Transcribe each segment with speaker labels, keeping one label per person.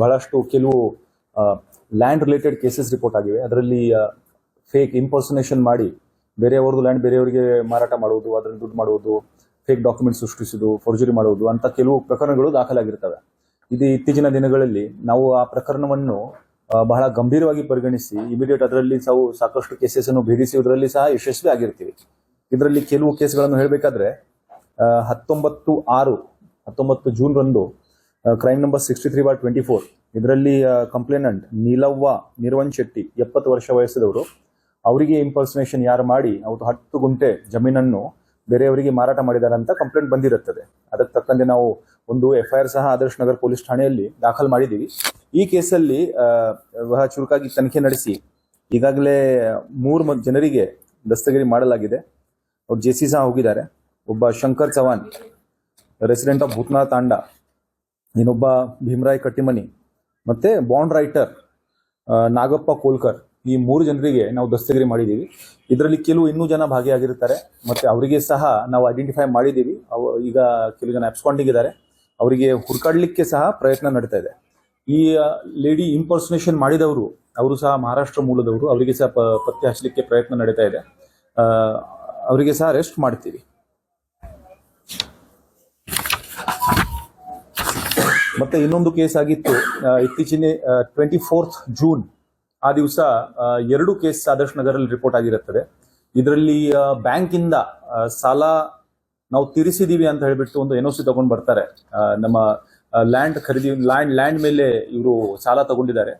Speaker 1: ಬಹಳಷ್ಟು ಕೆಲವು land related cases report ಆಗಿವೆ. ಅದರಲ್ಲಿ ಫೇಕ್ ಇಂಪರ್ಸನೇಷನ್ ಮಾಡಿ ಬೇರೆಯವ್ರದ್ದು ಲ್ಯಾಂಡ್ ಬೇರೆಯವರಿಗೆ ಮಾರಾಟ ಮಾಡುವುದು, ಅದರಲ್ಲಿ ದುಡ್ಡು ಮಾಡುವುದು ಫೇಕ್ ಡಾಕ್ಯುಮೆಂಟ್ ಸೃಷ್ಟಿಸುವುದು ಫೋರ್ಜರಿ ಮಾಡುವುದು ಅಂತ ಕೆಲವು ಪ್ರಕರಣಗಳು ದಾಖಲಾಗಿರ್ತವೆ. ಇದು ಇತ್ತೀಚಿನ ದಿನಗಳಲ್ಲಿ ನಾವು ಆ ಪ್ರಕರಣವನ್ನು ಬಹಳ ಗಂಭೀರವಾಗಿ ಪರಿಗಣಿಸಿ ಇಮಿಡಿಯೇಟ್ ಅದರಲ್ಲಿ ಸಾವು ಸಾಕಷ್ಟು ಕೇಸಸ್ ಅನ್ನು ಭೇದಿಸುವುದರಲ್ಲಿ ಸಹ ಯಶಸ್ವಿ ಆಗಿರ್ತೀವಿ. ಇದರಲ್ಲಿ ಕೆಲವು ಕೇಸ್ಗಳನ್ನು ಹೇಳಬೇಕಾದ್ರೆ ಹತ್ತೊಂಬತ್ತು ಆರು, ಹತ್ತೊಂಬತ್ತು ಜೂನ್ ರಂದು crime number sixty three bar twenty four ಇದರಲ್ಲಿ ಕಂಪ್ಲೇನೆಂಟ್ ನೀಲವ್ವ ನಿರ್ವನ್ ಶೆಟ್ಟಿ, ಎಪ್ಪತ್ತು ವರ್ಷ ವಯಸ್ಸಿದವರು. ಅವರಿಗೆ ಇಂಪರ್ಸನೇಷನ್ ಯಾರು ಮಾಡಿ ಅವತ್ತು ಹತ್ತು ಗುಂಟೆ ಜಮೀನನ್ನು ಬೇರೆಯವರಿಗೆ ಮಾರಾಟ ಮಾಡಿದ್ದಾರೆ ಅಂತ ಕಂಪ್ಲೇಂಟ್ ಬಂದಿರುತ್ತದೆ. ಅದಕ್ಕೆ ತಕ್ಕಂತೆ ನಾವು ಒಂದು ಎಫ್ ಐ ಆರ್ ಸಹ ಆದರ್ಶ ನಗರ್ ಪೊಲೀಸ್ ಠಾಣೆಯಲ್ಲಿ ದಾಖಲು ಮಾಡಿದ್ದೀವಿ. ಈ ಕೇಸಲ್ಲಿ ಚುರುಕಾಗಿ ತನಿಖೆ ನಡೆಸಿ, ಈಗಾಗಲೇ ಮೂರು ಜನರಿಗೆ ದಸ್ತಗಿರಿ ಮಾಡಲಾಗಿದೆ. ಅವ್ರು ಜೆ ಸಿ ಸಹ ಹೋಗಿದ್ದಾರೆ. ಒಬ್ಬ ಶಂಕರ್ ಚವಾನ್ ರೆಸಿಡೆಂಟ್ ಆಫ್ ಭೂತ್ನಾ ತಾಂಡ. ಇನ್ನೊಬ್ಬ ಭೀಮರಾಯ್ ಕಟ್ಟಿಮನಿ ಮತ್ತು ಬಾಂಡ್ ರೈಟರ್ ನಾಗಪ್ಪ ಕೋಲ್ಕರ್ ಈ ಮೂರು ಜನರಿಗೆ ನಾವು ದಸ್ತಗಿರಿ ಮಾಡಿದ್ದೀವಿ. ಇದರಲ್ಲಿ ಕೆಲವು ಇನ್ನೂ ಜನ ಭಾಗಿಯಾಗಿರ್ತಾರೆ ಮತ್ತು ಅವರಿಗೆ ಸಹ ನಾವು ಐಡೆಂಟಿಫೈ ಮಾಡಿದ್ದೀವಿ. ಅವ, ಈಗ ಕೆಲವು ಜನ ಅಬ್ಸ್ಕಾಂಡಿಂಗ್ ಇದ್ದಾರೆ. ಅವರಿಗೆ ಹುಡುಕಾಡ್ಲಿಕ್ಕೆ ಸಹ ಪ್ರಯತ್ನ ನಡೀತಾ ಇದೆ. ಈ ಲೇಡಿ ಇಂಪರ್ಸನೇಷನ್ ಮಾಡಿದವರು, ಅವರು ಸಹ ಮಹಾರಾಷ್ಟ್ರ ಮೂಲದವರು, ಅವರಿಗೆ ಸಹ ಪತ್ತೆ ಹಚ್ಚಲಿಕ್ಕೆ ಪ್ರಯತ್ನ ನಡೀತಾ ಇದೆ. ಅವರಿಗೆ ಸಹ ಅರೆಸ್ಟ್ ಮಾಡ್ತೀವಿ. ಮತ್ತೆ ಇನ್ನೊಂದು ಕೇಸ್ ಆಗಿತ್ತು. ಇತ್ತೀಚಿನ ಟ್ವೆಂಟಿ ಫೋರ್ತ್ ಜೂನ್ ಆ ದಿವಸ ಎರಡು ಕೇಸ್ ಆದರ್ಶ್ ನಗರಲ್ಲಿ ರಿಪೋರ್ಟ್ ಆಗಿರುತ್ತದೆ. ಇದರಲ್ಲಿ ಬ್ಯಾಂಕ್ ಇಂದ ಸಾಲ ನಾವು ತೀರಿಸಿದೀವಿ ಅಂತ ಹೇಳಿಬಿಟ್ಟು ಒಂದು ಎನ್ ಸಿ ತಗೊಂಡು ಬರ್ತಾರೆ. ನಮ್ಮ ಲ್ಯಾಂಡ್ ಖರೀದಿ ಲ್ಯಾಂಡ್ ಲ್ಯಾಂಡ್ ಮೇಲೆ ಇವರು ಸಾಲ ತಗೊಂಡಿದ್ದಾರೆ.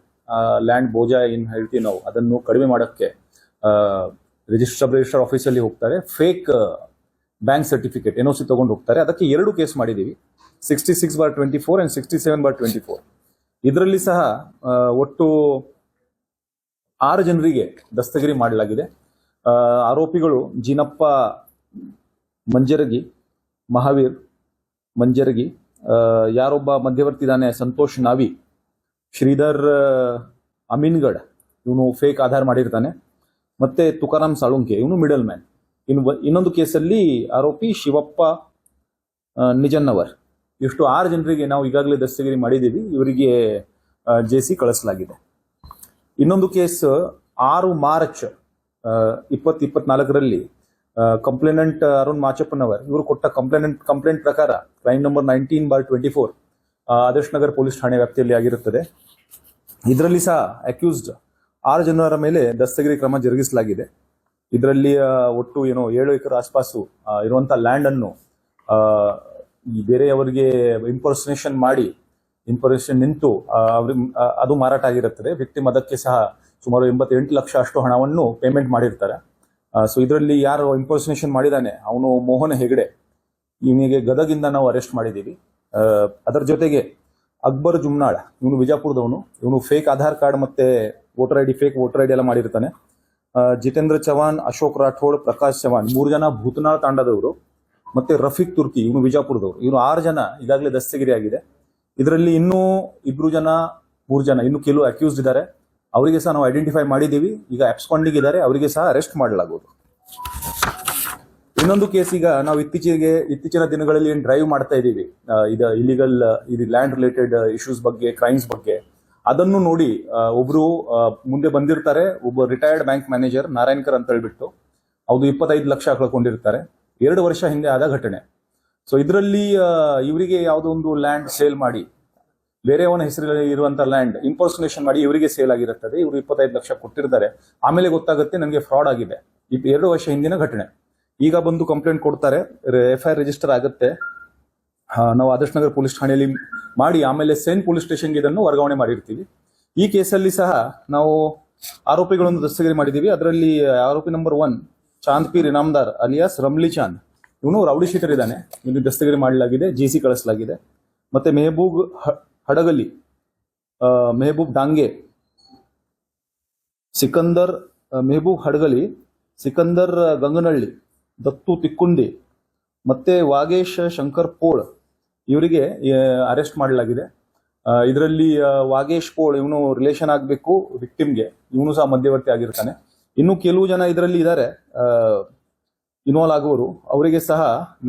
Speaker 1: ಲ್ಯಾಂಡ್ ಬೋಜ ಏನು ಹೇಳ್ತೀವಿ ನಾವು, ಅದನ್ನು ಕಡಿಮೆ ಮಾಡೋಕ್ಕೆ ರಿಜಿಸ್ಟರ್ ಆಫೀಸಲ್ಲಿ ಹೋಗ್ತಾರೆ. Fake bank certificate N C ತಗೊಂಡು ಹೋಗ್ತಾರೆ. ಅದಕ್ಕೆ ಎರಡು ಕೇಸ್ ಮಾಡಿದ್ದೀವಿ sixty six bar twenty four and sixty seven bar twenty four ಇದರಲ್ಲಿ ಸಹ ಒಟ್ಟು ಆರು ಜನರಿಗೆ ದಸ್ತಗಿರಿ ಮಾಡಲಾಗಿದೆ. ಆರೋಪಿಗಳು ಜಿನಪ್ಪ ಮಂಜರಗಿ, ಮಹಾವೀರ್ ಮಂಜರಗಿ ಯಾರೊಬ್ಬ ಮಧ್ಯವರ್ತಿ ಇದ್ದಾನೆ ಸಂತೋಷ್ ನಾವಿ, ಶ್ರೀಧರ್ ಅಮೀನ್ಗಡ್, ಇವನು ಫೇಕ್ ಆಧಾರ್ ಮಾಡಿರ್ತಾನೆ. ಮತ್ತೆ ತುಕಾರಾಮ್ ಸಾಳುಂಕೆ, ಇವನು ಮಿಡಲ್ ಮ್ಯಾನ್ ಇನ್ನು ಇನ್ನೊಂದು ಕೇಸಲ್ಲಿ ಆರೋಪಿ ಶಿವಪ್ಪ ನಿಜನ್ನವರ್. ಇಷ್ಟು ಆರು ಜನರಿಗೆ ನಾವು ಈಗಾಗಲೇ ದಸ್ತಗಿರಿ ಮಾಡಿದ್ದೀವಿ. ಇವರಿಗೆ ಜೆ ಸಿ ಕಳಿಸಲಾಗಿದೆ. ಇನ್ನೊಂದು ಕೇಸ್, ಆರು ಮಾರ್ಚ್ ಇಪ್ಪತ್ತು ಇಪ್ಪತ್ನಾಲ್ಕರಲ್ಲಿ ಕಂಪ್ಲೇನೆಂಟ್ ಅರುಣ್ ಮಾಚಪ್ಪನವರ್, ಇವರು ಕೊಟ್ಟ ಕಂಪ್ಲೇನೆಂಟ್, ಕಂಪ್ಲೇಂಟ್ ಪ್ರಕಾರ crime number nineteen bar twenty four Adarsh Nagar police ಠಾಣೆ ವ್ಯಾಪ್ತಿಯಲ್ಲಿ ಆಗಿರುತ್ತದೆ. ಇದರಲ್ಲಿ ಸಹ ಅಕ್ಯೂಸ್ಡ್ ಆರು ಜನರ ಮೇಲೆ ದಸ್ತಗಿರಿ ಕ್ರಮ ಜರುಗಿಸಲಾಗಿದೆ. ಇದರಲ್ಲಿ ಒಟ್ಟು ಏನೋ ಏಳು ಎಕರೆ ಆಸ್ಪಾಸು ಇರುವಂಥ ಇರುವಂತ ಲ್ಯಾಂಡ್ ಅನ್ನು ಈ ಬೇರೆಯವರಿಗೆ ಇಂಪರ್ಸನೇಷನ್ ಮಾಡಿ ಇನ್ಫಾರ್ಮೇಷನ್ ನಿಂತು ಅದು ಮಾರಾಟ ಆಗಿರುತ್ತದೆ. ವ್ಯಕ್ತಿ ಅದಕ್ಕೆ ಸಹ ಸುಮಾರು ಎಂಬತ್ತೆಂಟು ಲಕ್ಷ ಅಷ್ಟು ಹಣವನ್ನು ಪೇಮೆಂಟ್ ಮಾಡಿರ್ತಾರೆ. ಸೊ ಇದರಲ್ಲಿ ಯಾರು ಇಂಪರ್ಸನೇಷನ್ ಮಾಡಿದಾನೆ? ಅವನು ಮೋಹನ್ ಹೆಗಡೆ. ಇವನಿಗೆ ಗದಗಿಂದ ನಾವು ಅರೆಸ್ಟ್ ಮಾಡಿದ್ದೀವಿ. ಅದರ ಜೊತೆಗೆ ಅಕ್ಬರ್ ಜುಮ್ನಾಳ್, ಇವನು ವಿಜಾಪುರದವನು. ಇವನು ಫೇಕ್ ಆಧಾರ್ ಕಾರ್ಡ್ ಮತ್ತೆ voter I D fake voter I D ಎಲ್ಲ ಮಾಡಿರ್ತಾನೆ. ಜಿತೇಂದ್ರ ಚವಾನ್ ಅಶೋಕ್ ರಾಠೋಡ್, ಪ್ರಕಾಶ್ ಚವಾನ್ ಮೂರು ಜನ ಭೂತನಾಳ್ ತಾಂಡದವರು. ಮತ್ತೆ ರಫೀಕ್ ತುರ್ಕಿ, ಇವನು ಬಿಜಾಪುರದವರು. ಇವನು ಆರು ಜನ ಈಗಾಗಲೇ ದಸ್ತಗಿರಿ ಆಗಿದೆ ಇದರಲ್ಲಿ ಇನ್ನೂ ಇಬ್ರು ಜನ, ಮೂರು ಜನ, ಇನ್ನು ಕೆಲವು ಅಕ್ಯೂಸ್ಡ್ ಇದ್ದಾರೆ. ಅವರಿಗೆ ಸಹ ನಾವು ಐಡೆಂಟಿಫೈ ಮಾಡಿದ್ದೀವಿ. ಈಗ ಅಬ್ಸ್ಕಾಂಡಿಂಗ್ ಇದ್ದಾರೆ. ಅವರಿಗೆ ಸಹ ಅರೆಸ್ಟ್ ಮಾಡಲಾಗುವುದು. ಇನ್ನೊಂದು ಕೇಸ್ ಈಗ ನಾವು ಇತ್ತೀಚೆಗೆ, ಇತ್ತೀಚಿನ ದಿನಗಳಲ್ಲಿ ಏನು ಡ್ರೈವ್ ಮಾಡ್ತಾ ಇದ್ದೀವಿ. ಇದು ಇಲಿಗಲ್ ಇದು ಲ್ಯಾಂಡ್ ರಿಲೇಟೆಡ್ ಇಶ್ಯೂಸ್ ಬಗ್ಗೆ ಕ್ರೈಮ್ಸ್ ಬಗ್ಗೆ. ಅದನ್ನು ನೋಡಿ ಒಬ್ಬರು ಮುಂದೆ ಬಂದಿರ್ತಾರೆ. ಒಬ್ಬ ರಿಟೈರ್ಡ್ ಬ್ಯಾಂಕ್ ಮ್ಯಾನೇಜರ್ ನಾರಾಯಣ್ಕರ್ ಅಂತ ಹೇಳ್ಬಿಟ್ಟು. ಅವ್ರು ಇಪ್ಪತ್ತೈದು ಲಕ್ಷ ಕಳ್ಕೊಂಡಿರ್ತಾರೆ ಎರಡು ವರ್ಷ ಹಿಂದೆ ಆದ ಘಟನೆ. ಸೊ ಇದರಲ್ಲಿ ಇವರಿಗೆ ಯಾವುದೋ ಒಂದು ಲ್ಯಾಂಡ್ ಸೇಲ್ ಮಾಡಿ ಬೇರೆಯವನ ಹೆಸರಲ್ಲಿ ಇರುವಂತ ಲ್ಯಾಂಡ್ ಇಂಪೋರ್ಸನೇಷನ್ ಮಾಡಿ ಇವರಿಗೆ ಸೇಲ್ ಆಗಿರುತ್ತದೆ. ಇವರು ಇಪ್ಪತ್ತೈದು ಲಕ್ಷ ಕೊಟ್ಟಿರ್ತಾರೆ. ಆಮೇಲೆ ಗೊತ್ತಾಗುತ್ತೆ ನನಗೆ ಫ್ರಾಡ್ ಆಗಿದೆ. ಇಪ್ಪ ಎರಡು ವರ್ಷ ಹಿಂದಿನ ಘಟನೆ. ಈಗ ಬಂದು ಕಂಪ್ಲೇಂಟ್ ಕೊಡ್ತಾರೆ ಎಫ್ ಐ ರಿಜಿಸ್ಟರ್ ಆಗುತ್ತೆ. ನಾವು ಆದರ್ಶ್ ನಗರ ಪೊಲೀಸ್ ಠಾಣೆಯಲ್ಲಿ ಮಾಡಿ, ಆಮೇಲೆ ಸೇನ್ ಪೊಲೀಸ್ ಸ್ಟೇಷನ್ಗೆ ಇದನ್ನು ವರ್ಗಾವಣೆ ಮಾಡಿರ್ತೀವಿ. ಈ ಕೇಸಲ್ಲಿ ಸಹ ನಾವು ಆರೋಪಿಗಳನ್ನು ದಸ್ತಗಿರಿ ಮಾಡಿದ್ದೀವಿ. ಅದರಲ್ಲಿ ಆರೋಪಿ number one Chand Peer Inamdar alias Ramli Chand. ಇವನು ರೌಡಿ ಶೀಟರ್ ಇದ್ದಾನೆ. ಇವನು ದಸ್ತಗಿರಿ ಮಾಡಲಾಗಿದೆ ಜಿ ಸಿ ಕಳಿಸಲಾಗಿದೆ. ಮತ್ತೆ ಮೆಹಬೂಬ್ ಹಡಗಲಿ ಮೆಹಬೂಬ್ ಡಾಂಗೆ, ಸಿಕಂದರ್ ಮೆಹಬೂಬ್ ಹಡಗಲಿ, ಸಿಕಂದರ್ ಗಂಗನಹಳ್ಳಿ ದತ್ತು ತಿಕ್ಕುಂಡಿ ಮತ್ತೆ ವಾಗೇಶ್ ಶಂಕರ್ ಪೋಳ್, ಇವರಿಗೆ ಅರೆಸ್ಟ್ ಮಾಡಲಾಗಿದೆ. ಇದರಲ್ಲಿ ವಾಗೇಶ್ ಪೋಳ್ ಇವನು ರಿಲೇಷನ್ ಆಗಬೇಕು ವಿಕ್ಟಿಮ್ಗೆ ಇವನು ಸಹ ಮಧ್ಯವರ್ತಿ ಆಗಿರ್ತಾನೆ. ಇನ್ನು ಕೆಲವು ಜನ ಇದರಲ್ಲಿ ಇದ್ದಾರೆ ಇನ್ವಾಲ್ವ್ ಆಗುವರು ಅವರಿಗೆ ಸಹ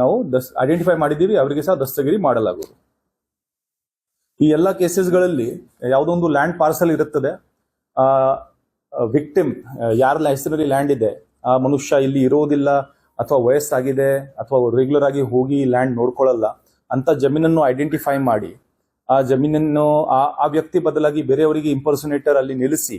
Speaker 1: ನಾವು ದಸ್ ಐಡೆಂಟಿಫೈ ಮಾಡಿದ್ದೀವಿ, ಅವರಿಗೆ ಸಹ ದಸ್ತಗಿರಿ ಮಾಡಲಾಗುವುದು. ಈ ಎಲ್ಲ ಕೇಸಸ್ಗಳಲ್ಲಿ ಯಾವುದೋ ಒಂದು ಲ್ಯಾಂಡ್ ಪಾರ್ಸಲ್ ಇರುತ್ತದೆ, ಆ ವಿಕ್ಟಿಮ್ ಯಾರ ಹೆಸರಲ್ಲಿ ಲ್ಯಾಂಡ್ ಇದೆ, ಆ ಮನುಷ್ಯ ಇಲ್ಲಿ ಇರೋದಿಲ್ಲ, ಅಥವಾ ವಯಸ್ಸಾಗಿದೆ, ಅಥವಾ ರೆಗ್ಯುಲರ್ ಆಗಿ ಹೋಗಿ ಲ್ಯಾಂಡ್ ನೋಡ್ಕೊಳ್ಳಲ್ಲ, ಅಂತ ಜಮೀನನ್ನು ಐಡೆಂಟಿಫೈ ಮಾಡಿ, ಆ ಜಮೀನನ್ನು ಆ ವ್ಯಕ್ತಿ ಬದಲಾಗಿ ಬೇರೆಯವರಿಗೆ ಇಂಪರ್ಸನೇಟರ್ ಅಲ್ಲಿ ನಿಲ್ಲಿಸಿ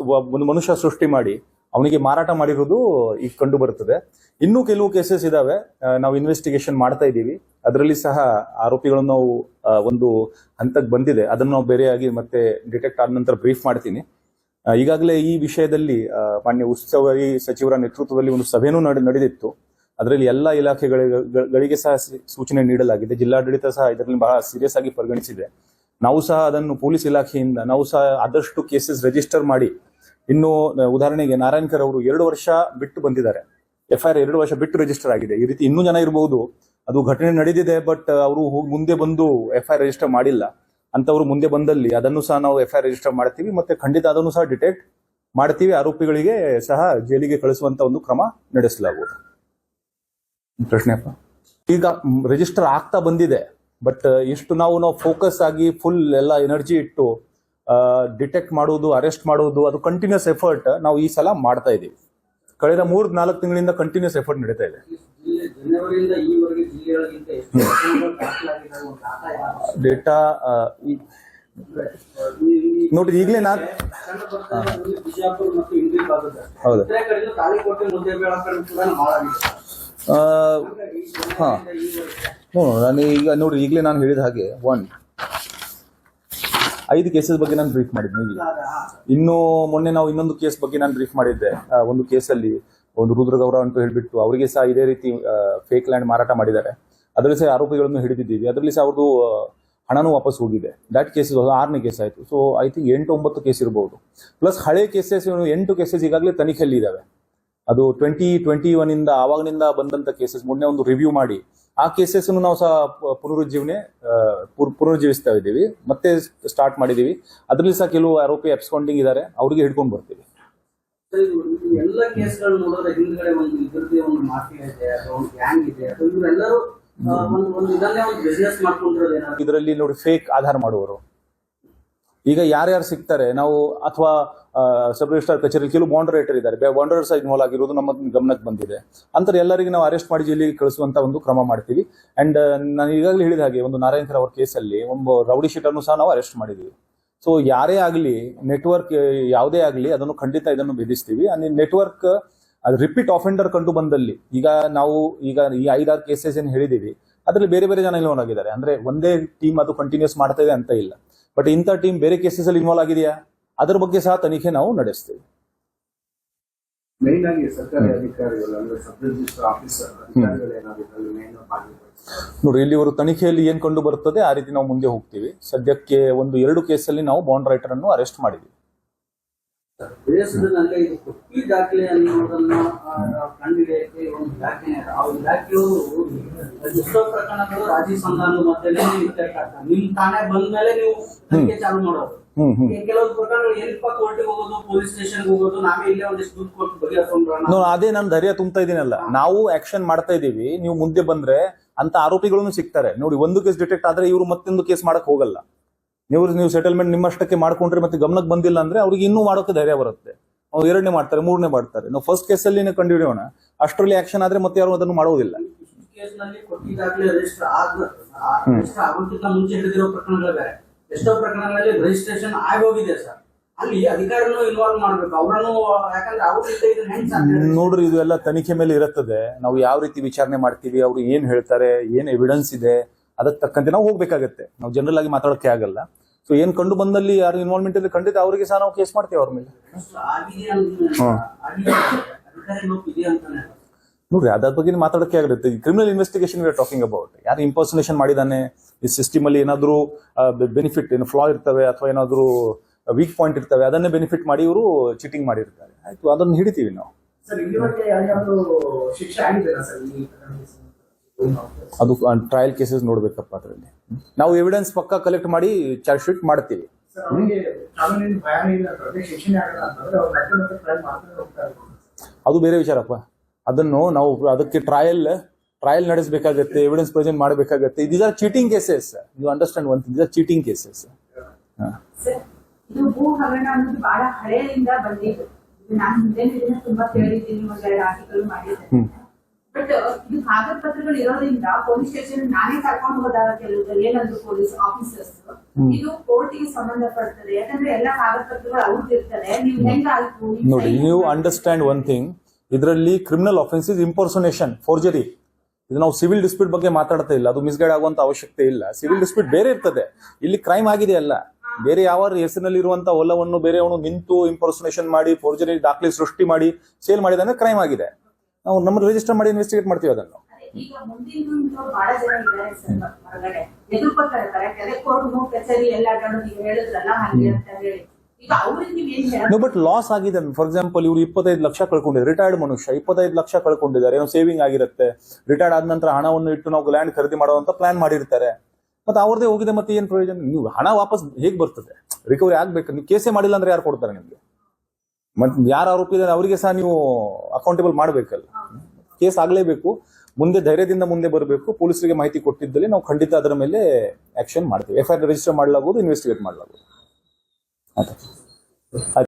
Speaker 1: ಒಂದು ಮನುಷ್ಯ ಸೃಷ್ಟಿ ಮಾಡಿ ಅವನಿಗೆ ಮಾರಾಟ ಮಾಡಿರೋದು ಈಗ ಕಂಡು ಬರುತ್ತದೆ. ಇನ್ನೂ ಕೆಲವು ಕೇಸಸ್ ಇದಾವೆ. ನಾವು ಇನ್ವೆಸ್ಟಿಗೇಷನ್ ಮಾಡ್ತಾ ಇದ್ದೀವಿ. ಅದರಲ್ಲಿ ಸಹ ಆರೋಪಿಗಳನ್ನು ನಾವು ಒಂದು ಹಂತಕ್ಕೆ ಬಂದಿದೆ. ಅದನ್ನು ನಾವು ಬೇರೆಯಾಗಿ ಮತ್ತೆ ಡಿಟೆಕ್ಟ್ ಆದ ನಂತರ ಬ್ರೀಫ್ ಮಾಡ್ತೀನಿ. ಈಗಾಗಲೇ ಈ ವಿಷಯದಲ್ಲಿ ಮಾನ್ಯ ಉಸ್ತುವಾರಿ ಸಚಿವರ ನೇತೃತ್ವದಲ್ಲಿ ಒಂದು ಸಭೆನೂ ನಡೆ- ನಡೆದಿತ್ತು. ಅದರಲ್ಲಿ ಎಲ್ಲ ಇಲಾಖೆಗಳಿಗೆ, ಗಳಿಗೆ ಸಹ ಸೂಚನೆ ನೀಡಲಾಗಿದೆ. ಜಿಲ್ಲಾಡಳಿತ ಸಹ ಇದರಲ್ಲಿ ಬಹಳ ಸೀರಿಯಸ್ ಆಗಿ ಪರಿಗಣಿಸಿದೆ. ನಾವು ಸಹ ಅದನ್ನು ಪೊಲೀಸ್ ಇಲಾಖೆಯಿಂದ ನಾವು ಸಹ ಆದಷ್ಟು ಕೇಸಸ್ ರಿಜಿಸ್ಟರ್ ಮಾಡಿ ಇನ್ನು ಉದಾಹರಣೆಗೆ ನಾರಾಯಣಕರ್ ಅವರು ಎರಡು ವರ್ಷ ಬಿಟ್ಟು ಬಂದಿದ್ದಾರೆ. ಎಫ್ ಐ ಎರಡು ವರ್ಷ ಬಿಟ್ಟು ರಿಜಿಸ್ಟರ್ ಆಗಿದೆ. ಈ ರೀತಿ ಇನ್ನೂ ಜನ ಇರಬಹುದು ಅದು ಘಟನೆ ನಡೆದಿದೆ, ಬಟ್ ಅವರು ಹೋಗಿ ಮುಂದೆ ಬಂದು ಎಫ್ ಐ ರಿಜಿಸ್ಟರ್ ಮಾಡಿಲ್ಲ. ಅಂತವರು ಮುಂದೆ ಬಂದಲ್ಲಿ ಅದನ್ನು ಸಹ ನಾವು ಎಫ್ ಐ ಆರ್ ರಿಜಿಸ್ಟರ್ ಮಾಡ್ತೀವಿ. ಮತ್ತೆ ಖಂಡಿತ ಅದನ್ನು ಸಹ ಡಿಟೆಕ್ಟ್ ಮಾಡ್ತೀವಿ. ಆರೋಪಿಗಳಿಗೆ ಸಹ ಜೈಲಿಗೆ ಕಳಿಸುವಂತ ಒಂದು ಕ್ರಮ ನಡೆಸಲಾಗುವುದು. ಪ್ರಶ್ನೆ ಈಗ ರಿಜಿಸ್ಟರ್ ಆಗ್ತಾ ಬಂದಿದೆ. ಬಟ್ ಇಷ್ಟು ನಾವು ನಾವು ಫೋಕಸ್ ಆಗಿ ಫುಲ್ ಎಲ್ಲ ಎನರ್ಜಿ ಇಟ್ಟು ಡಿಟೆಕ್ಟ್ ಮಾಡುವುದು ಅರೆಸ್ಟ್ ಮಾಡುವುದು ಅದು ಕಂಟಿನ್ಯೂಸ್ ಎಫರ್ಟ್ ನಾವು ಈ ಸಲ ಮಾಡ್ತಾ ಇದ್ದೀವಿ. ಕಳೆದ ಮೂರ್ ನಾಲ್ಕು ತಿಂಗಳಿಂದ ಕಂಟಿನ್ಯೂಸ್ ಎಫರ್ಟ್ ನಡೀತಾ ಇದೆ.
Speaker 2: ಡಾಟಾ
Speaker 1: ನೋಡಿ ಈಗಲೇ
Speaker 2: ಭಾಗದ.
Speaker 1: ಹೌದು. ಹಾ. ಹ್ಞೂ, ನಾನು ಈಗ ನೋಡಿ, ಈಗಲೇ ನಾನು ಹೇಳಿದ ಹಾಗೆ ಒನ್ ಐದು ಕೇಸಸ್ ಬಗ್ಗೆ ನಾನು ಬ್ರೀಫ್ ಮಾಡಿದ್ದೆ ಈಗ. ಇನ್ನು ಮೊನ್ನೆ ನಾವು ಇನ್ನೊಂದು ಕೇಸ್ ಬಗ್ಗೆ ನಾನು ಬ್ರೀಫ್ ಮಾಡಿದ್ದೆ. ಒಂದು ಕೇಸಲ್ಲಿ ಒಂದು ರುದ್ರಗೌರ ಅಂತ ಹೇಳಿಬಿಟ್ಟು, ಅವರಿಗೆ ಸಹ ಇದೇ ರೀತಿ ಫೇಕ್ ಲ್ಯಾಂಡ್ ಮಾರಾಟ ಮಾಡಿದ್ದಾರೆ. ಅದರಲ್ಲಿ ಸಹ ಆರೋಪಿಗಳನ್ನು ಹಿಡಿದಿದ್ದೀವಿ. ಅದರಲ್ಲಿ ಸಹ ಅವ್ರದ್ದು ಹಣನೂ ವಾಪಸ್ ಹೋಗಿದೆ. ದಟ್ ಕೇಸಸ್ ಆರನೇ ಕೇಸ್ ಆಯಿತು. ಸೊ ಐ ಥಿಂಕ್ ಎಂಟು ಒಂಬತ್ತು ಕೇಸ್ ಇರಬಹುದು ಪ್ಲಸ್ ಹಳೆ ಕೇಸಸ್ ಎಂಟು ಕೇಸಸ್ ಈಗಾಗಲೇ ತನಿಖೆಯಲ್ಲಿ ಇದ್ದಾವೆ ಅದು ಟ್ವೆಂಟಿ ಟ್ವೆಂಟಿ ಒನ್ ಇಂದ ಆವಾಗಿನಿಂದ ಬಂದಂತ ಕೇಸಸ್ ಮೊನ್ನೆ ಒಂದು ರಿವ್ಯೂ ಮಾಡಿ ಆ ಕೇಸಸ್ ನಾವು ಸಹ ಪುನರುಜ್ಜೀವನೆ ಪುನರುಜ್ಜೀವಿಸ್ತಾ ಇದ್ದೀವಿ. ಮತ್ತೆ ಸ್ಟಾರ್ಟ್ ಮಾಡಿದೀವಿ ಅದರಲ್ಲಿ ಸಹ ಕೆಲವು ಆರೋಪಿ ಅಬ್ಸ್ಕಾಂಡಿಂಗ್ ಇದ್ದಾರೆ. ಅವ್ರಿಗೆ ಹಿಡ್ಕೊಂಡು ಬರ್ತೀವಿ.
Speaker 2: ಸರ್, ಇದು ಈ ಎಲ್ಲ ಕೇಸ್ಗಳು ನೋಡಿದ್ರೆ ಹಿಂದ್ಗಡೆ ಒಂದು ಇದ್ರದ್ದೇ ಒಂದು ಮಾಫಿಯಾ ಇದೆ ಅಥವಾ ಒಂದು ಗ್ಯಾಂಗ್ ಇದೆ ಅಥವಾ ಇವರೆಲ್ಲರೂ ಆ, ಒಂದು ಒಂದು ಇದನ್ನೇ ಒಂದು ಬಿಸ್ನೆಸ್ ಮಾಡ್ಕೊಂಡಿರೋದು
Speaker 1: ಇದರಲ್ಲಿ ನೋಡಿ ಫೇಕ್ ಆಧಾರ ಮಾಡುವವರು. ಈಗ ಯಾರ್ಯಾರು ಸಿಗ್ತಾರೆ, ನಾವು ಅಥವಾ ಸಬ್ ರಿಜಿಸ್ಟ್ರಾರ್ ಕಚೇರಿ ಕೆಲವು ಬಾಂಡರೇಟರ್ ಇದ್ದಾರೆ. ಬಾಂಡರ್ ಸಹ ಇನ್ವಾಲ್ವ್ ಆಗಿರೋದು ನಮ್ಮ ಗಮನಕ್ಕೆ ಬಂದಿದೆ. ಅಂತರ ಎಲ್ಲರಿಗೆ ನಾವು ಅರೆಸ್ಟ್ ಮಾಡಿ ಜೈಲಿಗೆ ಕಳಿಸುವಂತ ಒಂದು ಕ್ರಮ ಮಾಡ್ತೀವಿ. ಅಂಡ್ ನಾನು ಈಗಾಗಲೇ ಹೇಳಿದ ಹಾಗೆ, ಒಂದು ನಾರಾಯಣಕರ್ ಅವ್ರ ಕೇಸಲ್ಲಿ ಒಂದು ರೌಡಿ ಶೀಟನ್ನು ಸಹ ನಾವು ಅರೆಸ್ಟ್ ಮಾಡಿದ್ದೀವಿ ಸೊ ಯಾರೇ ಆಗಲಿ ನೆಟ್ವರ್ಕ್ ಯಾವುದೇ ಆಗಲಿ, ಅದನ್ನು ಖಂಡಿತ ಇದನ್ನು ವಿಧಿಸ್ತೀವಿ. ನೆಟ್ವರ್ಕ್ ಅದು ರಿಪೀಟ್ ಆಫೆಂಡರ್ ಕಂಡು ಬಂದಲ್ಲಿ, ಈಗ ನಾವು, ಈಗ ಈ ಐದಾರು ಕೇಸಸ್ ಏನು ಹೇಳಿದ್ದೀವಿ ಅದರಲ್ಲಿ ಬೇರೆ ಬೇರೆ ಜನ ಇನ್ವಾಲ್ವ್ ಆಗಿದ್ದಾರೆ. ಅಂದ್ರೆ ಒಂದೇ ಟೀಮ್ ಅದು ಕಂಟಿನ್ಯೂಸ್ ಮಾಡ್ತಾ ಇದೆ ಅಂತ ಇಲ್ಲ. ಬಟ್ ಇಂಥ ಟೀಮ್ ಬೇರೆ ಕೇಸಸ್ ಅಲ್ಲಿ ಇನ್ವಾಲ್ವ್ ಆಗಿದೆಯಾ? ಅದ್ರ ಬಗ್ಗೆ ಸಹ ತನಿಖೆ ನಾವು ನಡೆಸ್ತೇವೆ. ನೋಡಿ ಇಲ್ಲಿ ಇವರು ತನಿಖೆಯಲ್ಲಿ ಏನ್ ಕಂಡು ಬರುತ್ತದೆ ಆ ರೀತಿ ನಾವು ಮುಂದೆ ಹೋಗ್ತೀವಿ. ಸದ್ಯಕ್ಕೆ ಒಂದು ಎರಡು ಕೇಸಲ್ಲಿ ನಾವು ಬಾಂಡ್ ರೈಟರ್ ಅನ್ನು ಅರೆಸ್ಟ್ ಮಾಡಿದ್ವಿ.
Speaker 2: ದೇಶದಲ್ಲಿ ನನಗೆ ಕೊಟ್ಟಿ ದಾಖಲೆ ಅನ್ನೋದನ್ನ ಕಂಡುಹಿಡಿಯಕ್ಕೆ ಒಂದು ಇದೆ. ಆ ಇಲಾಖೆಯವರು ಎಷ್ಟೋ ಪ್ರಕರಣಗಳು ರಾಜಿ ಸಂಧಾನದ ಮಧ್ಯದಲ್ಲಿ. ನಿಮ್ ತಾನೇ ಬಂದ್ಮೇಲೆ ನೀವು ತನಿಖೆ ಚಾಲು ಮಾಡೋದು.
Speaker 1: ಹ್ಮ್ ಹ್ಮ್.
Speaker 2: ಈ ಕೆಲವು ಪ್ರಕರಣಗಳು ಏನಪ್ಪ ಕೋರ್ಟಿಗೆ ಹೋಗೋದು ಪೊಲೀಸ್ ಸ್ಟೇಷನ್ ಹೋಗೋದು ನಾವೇ ಇಲ್ಲೇ ಒಂದಿಷ್ಟು ದುಡ್ಡು ಕೊಟ್ಟು ಬಗೆಹರಿಸ್ಕೊಂಡ್ರೋಣ
Speaker 1: ನೋ ಅದೇ ನಾನು ಧೈರ್ಯ ತುಂಬ್ತಾ ಇದೀನಲ್ಲ ನಾವು ಆಕ್ಷನ್ ಮಾಡ್ತಾ ಇದೀವಿ ನೀವು ಮುಂದೆ ಬಂದ್ರೆ ಅಂತ ಆರೋಪಿಗಳನ್ನು ಸಿಗ್ತಾರೆ. ನೋಡಿ ಒಂದು ಕೇಸ್ ಡಿಟೆಕ್ಟ್ ಆದ್ರೆ ಇವರು ಮತ್ತೊಂದು ಕೇಸ್ ಮಾಡಕ್ ಹೋಗಲ್ಲ. ನೀವು ನೀವು ಸೆಟಲ್ಮೆಂಟ್ ನಿಮ್ಮಷ್ಟಕ್ಕೆ ಮಾಡ್ಕೊಂಡ್ರೆ ಮತ್ತೆ ಗಮನಕ್ಕೆ ಬಂದಿಲ್ಲ ಅಂದ್ರೆ ಅವ್ರಿಗೆ ಇನ್ನೂ ಮಾಡೋಕೆ ಧೈರ್ಯ ಬರುತ್ತೆ. ಅವ್ರು ಎರಡನೇ ಮಾಡ್ತಾರೆ ಮೂರನೇ ಮಾಡ್ತಾರೆ. ನಾವು ಫಸ್ಟ್ ಕೇಸಲ್ಲಿ ಕಂಡು ಹಿಡಿಯೋಣ ಅಷ್ಟರಲ್ಲಿ ಆಕ್ಷನ್ ಆದ್ರೆ ಮತ್ತೆ ಯಾರು ಅದನ್ನು ಮಾಡೋದಿಲ್ಲ.
Speaker 2: ಎಷ್ಟೋ ಪ್ರಕರಣಗಳಲ್ಲಿ ರಿಜಿಸ್ಟ್ರೇಷನ್ ಆಗೋಗಿದೆ ಸರ್. ಅಲ್ಲಿ ಇನ್ವಾಲ್ವ್ ಮಾಡ್ಬೇಕು. ಅವರನ್ನು ಯಾಕಂದ್ರೆ
Speaker 1: ನೋಡ್ರಿ ಇದು ಎಲ್ಲ ತನಿಖೆ ಮೇಲೆ ಇರುತ್ತದೆ. ನಾವು ಯಾವ ರೀತಿ ವಿಚಾರಣೆ ಮಾಡ್ತೀವಿ ಅವ್ರು ಏನ್ ಹೇಳ್ತಾರೆ ಏನ್ ಎವಿಡೆನ್ಸ್ ಇದೆ ಅದಕ್ಕೆ ತಕ್ಕಂತೆ ನಾವು ಹೋಗ್ಬೇಕಾಗತ್ತೆ. ನಾವು ಜನರಲ್ ಆಗಿ ಮಾತಾಡೋಕೆ ಆಗಲ್ಲ. ಸೊ ಏನ್ ಕಂಡು ಬಂದಲ್ಲಿ ಯಾರು ಇನ್ವಾಲ್ವ್ಮೆಂಟ್ ಇದೆ ಖಂಡಿತ ಅವರಿಗೆ ಸಹ ನಾವು ಕೇಸ್ ಮಾಡ್ತೀವಿ ಅವ್ರ ಮೇಲೆ. ನೋಡ್ರಿ ಅದ್ರ ಬಗ್ಗೆ ಮಾತಾಡಕ್ಕೆ ಆಗುತ್ತೆ criminal investigation we talking about ಯಾರು ಇಂಪರ್ಸನೇಷನ್ ಮಾಡಿದಾನೆ ಈ ಸಿಸ್ಟಮ್ ಅಲ್ಲಿ ಏನಾದ್ರು ಬೆನಿಫಿಟ್ ಏನು ಫ್ಲಾ ಇರ್ತವೆ ಅಥವಾ ಏನಾದ್ರು ವೀಕ್ ಪಾಯಿಂಟ್ ಇರ್ತವೆ, ಅದನ್ನೇ ಬೆನಿಫಿಟ್ ಮಾಡಿ ಇವರು ಚೀಟಿಂಗ್ ಮಾಡಿರ್ತಾರೆ. ಆಯ್ತು, ಅದನ್ನು ಹಿಡಿತೀವಿ ನಾವು. ಅದು ಟ್ರಯಲ್ ಕೇಸಸ್ ನೋಡ್ಬೇಕಪ್ಪ ಅದರಲ್ಲಿ. ನಾವು ಎವಿಡೆನ್ಸ್ ಪಕ್ಕ ಕಲೆಕ್ಟ್ ಮಾಡಿ ಚಾರ್ಜ್ ಶೀಟ್ ಮಾಡ್ತೀವಿ. ಅದು ಬೇರೆ ವಿಚಾರಪ್ಪ. ಅದನ್ನು ನಾವು ಅದಕ್ಕೆ ಟ್ರಯಲ್ ಟ್ರಯಲ್ ನಡೆಸಬೇಕಾಗತ್ತೆ ಎವಿಡೆನ್ಸ್ ಪ್ರೆಸೆಂಟ್ ಮಾಡಬೇಕಾಗತ್ತೆ. These are cheating cases you understand one thing are cheating cases
Speaker 3: sir, ಇದು ಭೂ ಹಗರಣ ಅನ್ನೋದು ಬಹಳ ಹಳೆಯಿಂದ ಬಂದಿದ್ದು ನಾನು ಹಿಂದೆ ಇದನ್ನ ತುಂಬಾ ಕೇಳಿದ್ದೀನಿ ಒಂದೆರಡು ಆರ್ಟಿಕಲ್ ಮಾಡಿದ್ದೇನೆ. ಬಟ್ ಇದು ಕಾಗದ ಪತ್ರಗಳು ಇರೋದ್ರಿಂದ ಪೊಲೀಸ್ ಸ್ಟೇಷನ್ ನಾನೇ ಕರ್ಕೊಂಡು ಹೋದಾಗ ಕೆಲವರು ಏನಂದ್ರು ಪೊಲೀಸ್ ಆಫೀಸರ್ಸ್ ಇದು ಕೋರ್ಟಿಗೆ ಸಂಬಂಧಪಡ್ತದೆ. ಯಾಕಂದ್ರೆ ಎಲ್ಲಾ ಕಾಗದ ಪತ್ರಗಳು ಅವ್ರದ್ದು ಇರ್ತದೆ. ನೀವು ಹೆಂಗಾಯ್ತು?
Speaker 1: ನೋಡಿ ನೀವು ಅಂಡರ್ಸ್ಟ್ಯಾಂಡ್ ಒನ್ ಥಿಂಗ್ ಇದರಲ್ಲಿ criminal offence is impersonation forgery ಇದು ನಾವು ಸಿವಿಲ್ ಡಿಸ್ಪ್ಯೂಟ್ ಬಗ್ಗೆ ಮಾತಾಡ್ತಾ ಇಲ್ಲ. ಅದು ಮಿಸ್ಗೈಡ್ ಆಗುವಂತ ಅವಶ್ಯಕತೆ ಇಲ್ಲ. ಸಿವಿಲ್ ಡಿಸ್ಪ್ಯೂಟ್ ಬೇರೆ ಇರ್ತದೆ. ಇಲ್ಲಿ ಕ್ರೈಮ್ ಆಗಿದೆ ಅಲ್ಲ. ಬೇರೆ ಯಾವ ಹೆಸರಿನಲ್ಲಿ ಇರುವಂತ ಹೊಲವನ್ನು ಬೇರೆಯವನು ನಿಂತು ಇಂಪರ್ಸೋನೇಷನ್ ಮಾಡಿ ಫೋರ್ಜರಿ ದಾಖಲೆ ಸೃಷ್ಟಿ ಮಾಡಿ ಸೇಲ್ ಮಾಡಿದ ಅಂದ್ರೆ ಕ್ರೈಮ್ ಆಗಿದೆ. ನಾವು ನಮ್ಮ ರಿಜಿಸ್ಟರ್ ಮಾಡಿ ಇನ್ವೆಸ್ಟಿಗೇಟ್ ಮಾಡ್ತೀವಿ ಅದನ್ನು.
Speaker 3: ಅದೇ, ಈಗ ಮುಂದಿನ ಬಹಳ ಜನ ಇದ್ದಾರೆ ಸರ್ ಹೊರಗಡೆ. ಎದುರ್ಕೊತಾ ಇರ್ತಾರೆ ಕೆಲ ಕೋರ್ಟ್ ಕಚೇರಿ ಎಲ್ಲ ಅಡ್ಡಾಡೋದು ಈಗ ಹೇಳಿದ್ರಲ್ಲ ಹಾಗೆ ಅಂತ ಹೇಳಿ. ಈಗ ಅವ್ರಿಗೆ ನೀವ್ ಏನ್
Speaker 1: ನೋ ಬಟ್ ಲಾಸ್ ಆಗಿದೆ. ಫಾರ್ ಎಕ್ಸಾಂಪಲ್ ಇವರು ಇಪ್ಪತ್ತೈದು ಲಕ್ಷ ಕಳ್ಕೊಂಡಿದ್ದಾರೆ. ರಿಟೈರ್ಡ್ ಮನುಷ್ಯ ಇಪ್ಪತ್ತೈದು ಲಕ್ಷ ಕಳ್ಕೊಂಡಿದ್ದಾರೆ. ಏನೋ ಸೇವಿಂಗ್ ಆಗಿರುತ್ತೆ. ರಿಟೈರ್ಡ್ ಆದ ನಂತರ ಹಣವನ್ನು ಇಟ್ಟು ನಾವು ಲ್ಯಾಂಡ್ ಖರೀದಿ ಮಾಡುವಂತ ಪ್ಲಾನ್ ಮಾಡಿರ್ತಾರೆ. ಮತ್ತೆ ಅವ್ರದೇ ಹೋಗಿದೆ ಮತ್ತೆ ಏನ್ ಪ್ರಯೋಜನ? ನೀವು ಹಣ ವಾಪಸ್ ಹೇಗೆ ಬರ್ತದೆ? ರಿಕವರಿ ಆಗ್ಬೇಕು. ನೀವು ಕೇಸೇ ಮಾಡಿಲ್ಲ ಅಂದ್ರೆ ಯಾರು ಕೊಡ್ತಾರೆ ನಿಮ್ಗೆ? ಮತ್ತೆ ಯಾರು ಆರೋಪಿ ಇದ್ದಾರೆ ಅವರಿಗೆ ಸಹ ನೀವು ಅಕೌಂಟೇಬಲ್ ಮಾಡಬೇಕಲ್ಲ. ಕೇಸ್ ಆಗಲೇಬೇಕು. ಮುಂದೆ ಧೈರ್ಯದಿಂದ ಮುಂದೆ ಬರಬೇಕು. ಪೊಲೀಸರಿಗೆ ಮಾಹಿತಿ ಕೊಟ್ಟಿದ್ದಲ್ಲಿ ನಾವು ಖಂಡಿತ ಅದರ ಮೇಲೆ ಆಕ್ಷನ್ ಮಾಡ್ತೀವಿ. ಎಫ್ ಐ ರಿಜಿಸ್ಟರ್ ಮಾಡಲಾಗುವುದು ಇನ್ವೆಸ್ಟಿಗೇಟ್ ಮಾಡಲಾಗುವುದು ಆಯ್ತಾ.